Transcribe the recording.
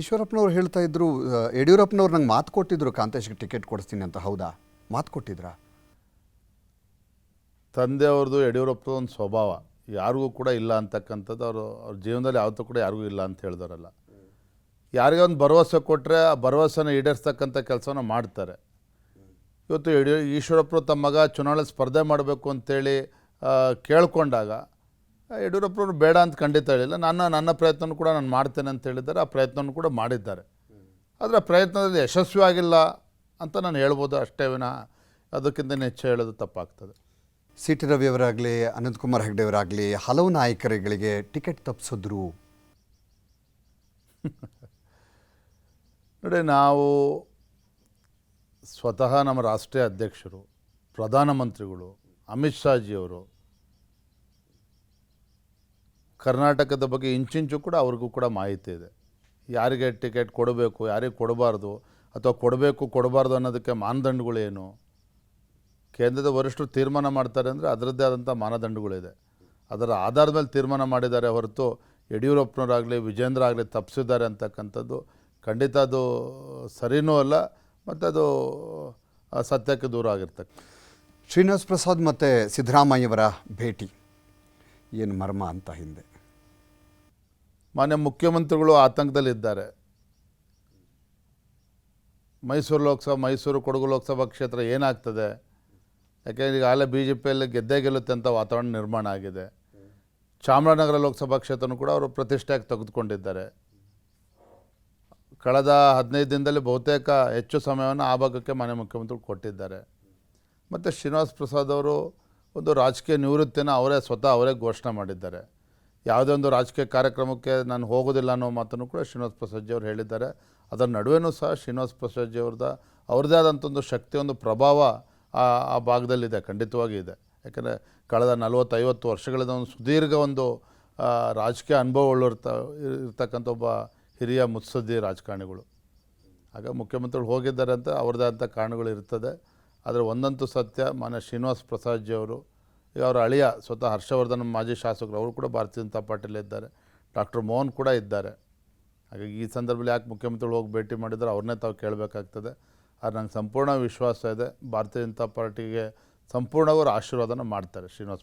ಈಶ್ವರಪ್ಪನವ್ರು ಹೇಳ್ತಾ ಇದ್ರು ಯಡಿಯೂರಪ್ಪನವ್ರು ನಂಗೆ ಮಾತು ಕೊಟ್ಟಿದ್ರು ಕಾಂತೇಶ್ಗೆ ಟಿಕೆಟ್ ಕೊಡಿಸ್ತೀನಿ ಅಂತ, ಹೌದಾ? ಮಾತು ಕೊಟ್ಟಿದ್ರಾ? ತಂದೆಯವ್ರದ್ದು ಯಡಿಯೂರಪ್ಪ ಒಂದು ಸ್ವಭಾವ. ಯಾರಿಗೂ ಕೂಡ ಇಲ್ಲ ಅಂತಕ್ಕಂಥದ್ದು ಅವರು, ಅವ್ರ ಜೀವನದಲ್ಲಿ ಯಾವತ್ತೂ ಕೂಡ ಯಾರಿಗೂ ಇಲ್ಲ ಅಂತ ಹೇಳಿದಾರಲ್ಲ. ಯಾರಿಗೆ ಒಂದು ಭರವಸೆ ಕೊಟ್ಟರೆ ಆ ಭರವಸೆನ ಈಡೇರಿಸ್ತಕ್ಕಂಥ ಕೆಲಸನ ಮಾಡ್ತಾರೆ. ಇವತ್ತು ಯಡಿಯೂ ಈಶ್ವರಪ್ಪರು ತಮ್ಮ ಮಗ ಚುನಾವಣೆ ಸ್ಪರ್ಧೆ ಮಾಡಬೇಕು ಅಂತೇಳಿ ಕೇಳ್ಕೊಂಡಾಗ ಯಡಿಯೂರಪ್ಪನವ್ರು ಬೇಡ ಅಂತ ಖಂಡಿತ ಹೇಳಿಲ್ಲ. ನನ್ನ ನನ್ನ ಪ್ರಯತ್ನ ಕೂಡ ನಾನು ಮಾಡ್ತೇನೆ ಅಂತ ಹೇಳಿದ್ದಾರೆ. ಆ ಪ್ರಯತ್ನವನ್ನು ಕೂಡ ಮಾಡಿದ್ದಾರೆ. ಆದರೆ ಆ ಪ್ರಯತ್ನದಲ್ಲಿ ಯಶಸ್ವಿ ಆಗಿಲ್ಲ ಅಂತ ನಾನು ಹೇಳ್ಬೋದು ಅಷ್ಟೇ ವಿನ. ಅದಕ್ಕಿಂತ ಹೆಚ್ಚು ಹೇಳೋದು ತಪ್ಪಾಗ್ತದೆ. ಸಿ ಟಿ ರವಿಯವರಾಗಲಿ ಅನಂತಕುಮಾರ್ ಹೆಗ್ಡೆಯವರಾಗಲಿ ಹಲವು ನಾಯಕರುಗಳಿಗೆ ಟಿಕೆಟ್ ತಪ್ಪಿಸಿದ್ರು. ನೋಡಿ ನಾವು ಸ್ವತಃ ನಮ್ಮ ರಾಷ್ಟ್ರೀಯ ಅಧ್ಯಕ್ಷರು ಪ್ರಧಾನಮಂತ್ರಿಗಳು ಅಮಿತ್ ಶಾಜಿಯವರು ಕರ್ನಾಟಕದ ಬಗ್ಗೆ ಇಂಚಿಂಚು ಕೂಡ ಅವ್ರಿಗೂ ಕೂಡ ಮಾಹಿತಿ ಇದೆ. ಯಾರಿಗೆ ಟಿಕೆಟ್ ಕೊಡಬೇಕು, ಯಾರಿಗೆ ಕೊಡಬಾರ್ದು ಅಥವಾ ಕೊಡಬೇಕು, ಕೊಡಬಾರ್ದು ಅನ್ನೋದಕ್ಕೆ ಮಾನದಂಡಗಳೇನು? ಕೇಂದ್ರದ ವರಿಷ್ಠರು ತೀರ್ಮಾನ ಮಾಡ್ತಾರೆ ಅಂದರೆ ಅದರದ್ದೇ ಆದಂಥ ಮಾನದಂಡಗಳಿದೆ. ಅದರ ಆಧಾರದ ಮೇಲೆ ತೀರ್ಮಾನ ಮಾಡಿದ್ದಾರೆ ಹೊರತು ಯಡಿಯೂರಪ್ಪನವರಾಗಲಿ ವಿಜೇಂದ್ರ ಆಗಲಿ ತಪ್ಪಿಸಿದ್ದಾರೆ ಅಂತಕ್ಕಂಥದ್ದು ಖಂಡಿತ ಅದು ಸರಿನೂ ಅಲ್ಲ ಮತ್ತು ಅದು ಸತ್ಯಕ್ಕೆ ದೂರ ಆಗಿರ್ತಕ್ಕ ಶ್ರೀನಿವಾಸ್ ಪ್ರಸಾದ್ ಮತ್ತು ಸಿದ್ದರಾಮಯ್ಯವರ ಭೇಟಿ. ಏನು ಮರ್ಮ ಅಂತ ಹಿಂದೆ. ಮಾನ್ಯ ಮುಖ್ಯಮಂತ್ರಿಗಳು ಆತಂಕದಲ್ಲಿದ್ದಾರೆ. ಮೈಸೂರು ಲೋಕಸಭಾ, ಮೈಸೂರು ಕೊಡಗು ಲೋಕಸಭಾ ಕ್ಷೇತ್ರ ಏನಾಗ್ತದೆ? ಯಾಕೆಂದರೆ ಈಗಾಗಲೇ ಬಿ ಜೆ ಪಿಯಲ್ಲಿ ಗೆದ್ದೇ ಗೆಲ್ಲುತ್ತೆ ಅಂತ ವಾತಾವರಣ ನಿರ್ಮಾಣ ಆಗಿದೆ. ಚಾಮರಾಜನಗರ ಲೋಕಸಭಾ ಕ್ಷೇತ್ರನೂ ಕೂಡ ಅವರು ಪ್ರತಿಷ್ಠೆಯಾಗಿ ತೆಗೆದುಕೊಂಡಿದ್ದಾರೆ. ಕಳೆದ ಹದಿನೈದು ದಿನದಲ್ಲಿ ಬಹುತೇಕ ಹೆಚ್ಚು ಸಮಯವನ್ನು ಆ ಭಾಗಕ್ಕೆ ಮಾನ್ಯ ಮುಖ್ಯಮಂತ್ರಿಗಳು ಕೊಟ್ಟಿದ್ದಾರೆ. ಮತ್ತು ಶ್ರೀನಿವಾಸ್ ಪ್ರಸಾದ್ ಅವರು ಒಂದು ರಾಜಕೀಯ ನಿವೃತ್ತಿನ ಅವರೇ, ಸ್ವತಃ ಅವರೇ ಘೋಷಣೆ ಮಾಡಿದ್ದಾರೆ. ಯಾವುದೇ ಒಂದು ರಾಜಕೀಯ ಕಾರ್ಯಕ್ರಮಕ್ಕೆ ನಾನು ಹೋಗೋದಿಲ್ಲ ಅನ್ನೋ ಮಾತನ್ನು ಕೂಡ ಶ್ರೀನಿವಾಸ ಪ್ರಸಾದ್ಜಿ ಅವರು ಹೇಳಿದ್ದಾರೆ. ಅದರ ನಡುವೆನೂ ಸಹ ಶ್ರೀನಿವಾಸ ಪ್ರಸಾದ್ಜಿ ಅವ್ರದ್ದು, ಅವ್ರದ್ದೇ ಆದಂಥ ಒಂದು ಶಕ್ತಿ, ಒಂದು ಪ್ರಭಾವ ಆ ಆ ಭಾಗದಲ್ಲಿದೆ, ಖಂಡಿತವಾಗಿ ಇದೆ. ಯಾಕಂದರೆ ಕಳೆದ ನಲವತ್ತೈವತ್ತು ವರ್ಷಗಳಿಂದ ಒಂದು ಸುದೀರ್ಘ ಒಂದು ರಾಜಕೀಯ ಅನುಭವ ಉಳ್ಳಿರ್ತ ಇರ್ತಕ್ಕಂಥ ಒಬ್ಬ ಹಿರಿಯ ಮುತ್ಸದ್ದಿ ರಾಜಕಾರಣಿಗಳು. ಆಗ ಮುಖ್ಯಮಂತ್ರಿಗಳು ಹೋಗಿದ್ದಾರೆ ಅಂತ ಅವ್ರದ್ದೇ ಆದಂಥ ಕಾರಣಗಳು ಇರ್ತದೆ. ಆದರೆ ಒಂದಂತೂ ಸತ್ಯ, ಮಾನ್ಯ ಶ್ರೀನಿವಾಸ್ ಪ್ರಸಾದ್ಜಿ ಅವರು ಈಗ ಅವರ ಅಳಿಯ ಸ್ವತಃ ಹರ್ಷವರ್ಧನ್ ಮಾಜಿ ಶಾಸಕರು, ಅವರು ಕೂಡ ಭಾರತೀಯ ಜನತಾ ಪಾರ್ಟಿಯಲ್ಲಿ ಇದ್ದಾರೆ. ಡಾಕ್ಟರ್ ಮೋಹನ್ ಕೂಡ ಇದ್ದಾರೆ. ಹಾಗಾಗಿ ಈ ಸಂದರ್ಭದಲ್ಲಿ ಯಾಕೆ ಮುಖ್ಯಮಂತ್ರಿಗಳು ಹೋಗಿ ಭೇಟಿ ಮಾಡಿದ್ರು ಅವ್ರನ್ನೇ ತಾವು ಕೇಳಬೇಕಾಗ್ತದೆ. ಆದರೆ ನಂಗೆ ಸಂಪೂರ್ಣ ವಿಶ್ವಾಸ ಇದೆ, ಭಾರತೀಯ ಜನತಾ ಪಾರ್ಟಿಗೆ ಸಂಪೂರ್ಣವರು ಆಶೀರ್ವಾದನ ಮಾಡ್ತಾರೆ ಶ್ರೀನಿವಾಸ್